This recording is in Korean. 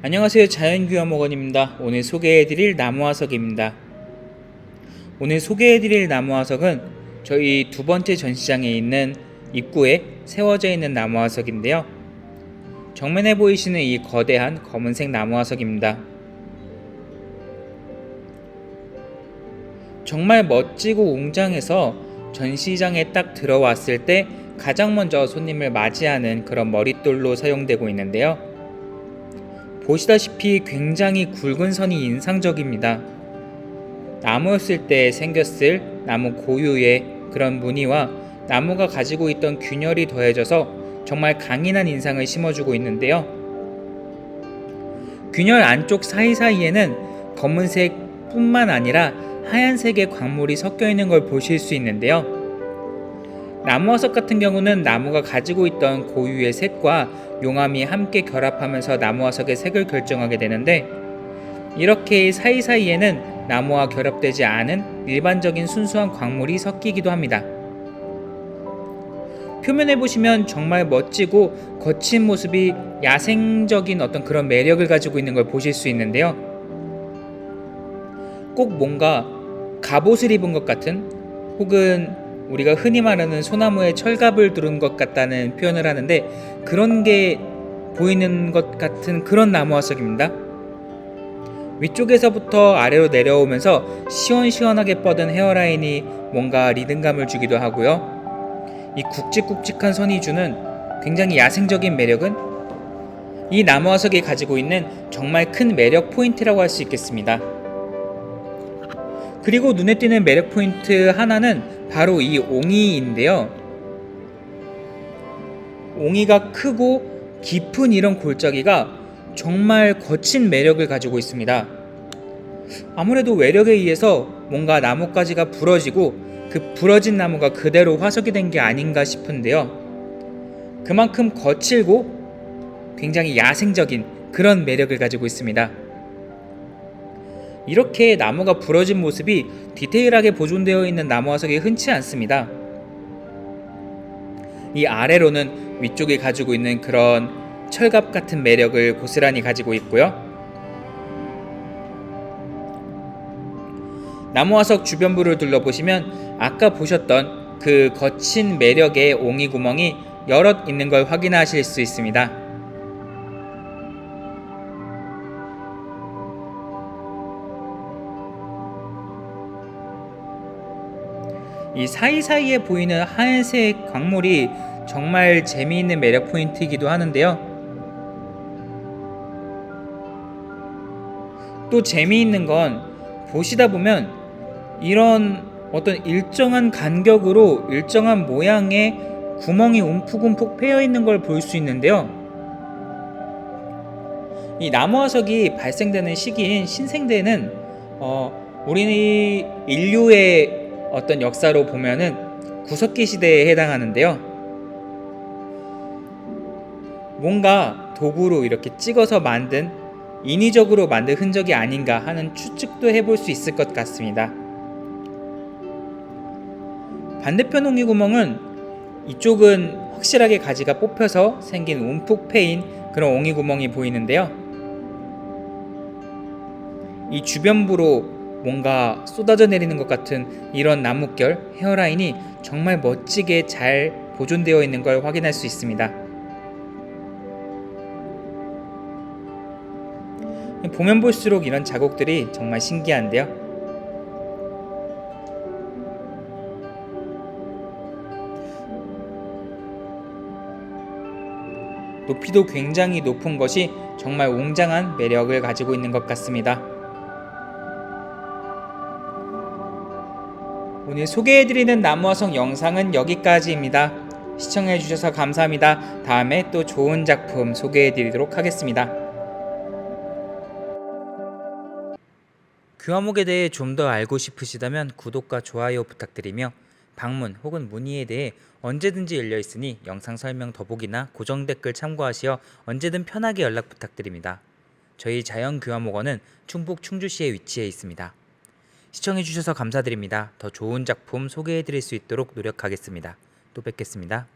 안녕하세요 자연규화목원입니다. 오늘 소개해드릴 나무화석입니다. 오늘 소개해드릴 나무화석은 저희 두 번째 전시장에 있는 입구에 세워져 있는 나무화석인데요. 정면에 보이시는 이 거대한 검은색 나무화석입니다. 정말 멋지고 웅장해서 전시장에 딱 들어왔을 때 가장 먼저 손님을 맞이하는 그런 머릿돌로 사용되고 있는데요. 보시다시피 굉장히 굵은 선이 인상적입니다. 나무였을 때 생겼을 나무 고유의 그런 무늬와 나무가 가지고 있던 균열이 더해져서 정말 강인한 인상을 심어주고 있는데요. 균열 안쪽 사이사이에는 검은색 뿐만 아니라 하얀색의 광물이 섞여 있는 걸 보실 수 있는데요. 나무화석 같은 경우는 나무가 가지고 있던 고유의 색과 용암이 함께 결합하면서 나무화석의 색을 결정하게 되는데 이렇게 사이사이에는 나무와 결합되지 않은 일반적인 순수한 광물이 섞이기도 합니다. 표면에 보시면 정말 멋지고 거친 모습이 야생적인 어떤 그런 매력을 가지고 있는 걸 보실 수 있는데요. 꼭 뭔가 갑옷을 입은 것 같은 혹은 우리가 흔히 말하는 소나무에 철갑을 두른 것 같다는 표현을 하는데 그런 게 보이는 것 같은 그런 나무 화석입니다. 위쪽에서부터 아래로 내려오면서 시원시원하게 뻗은 헤어라인이 뭔가 리듬감을 주기도 하고요. 이 굵직굵직한 선이 주는 굉장히 야생적인 매력은 이 나무 화석이 가지고 있는 정말 큰 매력 포인트라고 할 수 있겠습니다. 그리고 눈에 띄는 매력 포인트 하나는 바로 이 옹이인데요. 옹이가 크고 깊은 이런 골짜기가 정말 거친 매력을 가지고 있습니다. 아무래도 외력에 의해서 뭔가 나뭇가지가 부러지고 그 부러진 나무가 그대로 화석이 된 게 아닌가 싶은데요. 그만큼 거칠고 굉장히 야생적인 그런 매력을 가지고 있습니다. 이렇게 나무가 부러진 모습이 디테일하게 보존되어 있는 나무 화석이 흔치 않습니다. 이 아래로는 위쪽에 가지고 있는 그런 철갑 같은 매력을 고스란히 가지고 있고요. 나무 화석 주변부를 둘러보시면 아까 보셨던 그 거친 매력의 옹이 구멍이 여럿 있는 걸 확인하실 수 있습니다. 이 사이사이에 보이는 하얀색 광물이 정말 재미있는 매력 포인트이기도 하는데요. 또 재미있는 건 보시다 보면 이런 어떤 일정한 간격으로 일정한 모양의 구멍이 움푹움푹 패여 있는 걸 볼 수 있는데요. 이 나무 화석이 발생되는 시기인 신생대는 어, 우리 인류의 어떤 역사로 보면은 구석기 시대에 해당하는데요. 뭔가 도구로 이렇게 찍어서 만든 인위적으로 만든 흔적이 아닌가 하는 추측도 해볼 수 있을 것 같습니다. 반대편 옹이 구멍은 이쪽은 확실하게 가지가 뽑혀서 생긴 움푹 패인 그런 옹이 구멍이 보이는데요. 이 주변부로 뭔가 쏟아져 내리는 것 같은 이런 나뭇결 헤어라인이 정말 멋지게 잘 보존되어 있는 걸 확인할 수 있습니다. 보면 볼수록 이런 자국들이 정말 신기한데요. 높이도 굉장히 높은 것이 정말 웅장한 매력을 가지고 있는 것 같습니다. 오늘 소개해드리는 나무화석 영상은 여기까지입니다. 시청해주셔서 감사합니다. 다음에 또 좋은 작품 소개해드리도록 하겠습니다. 규화목에 대해 좀 더 알고 싶으시다면 구독과 좋아요 부탁드리며 방문 혹은 문의에 대해 언제든지 열려 있으니 영상 설명 더보기나 고정 댓글 참고하시어 언제든 편하게 연락 부탁드립니다. 저희 자연규화목원은 충북 충주시에 위치해 있습니다. 시청해주셔서 감사드립니다. 더 좋은 작품 소개해드릴 수 있도록 노력하겠습니다. 또 뵙겠습니다.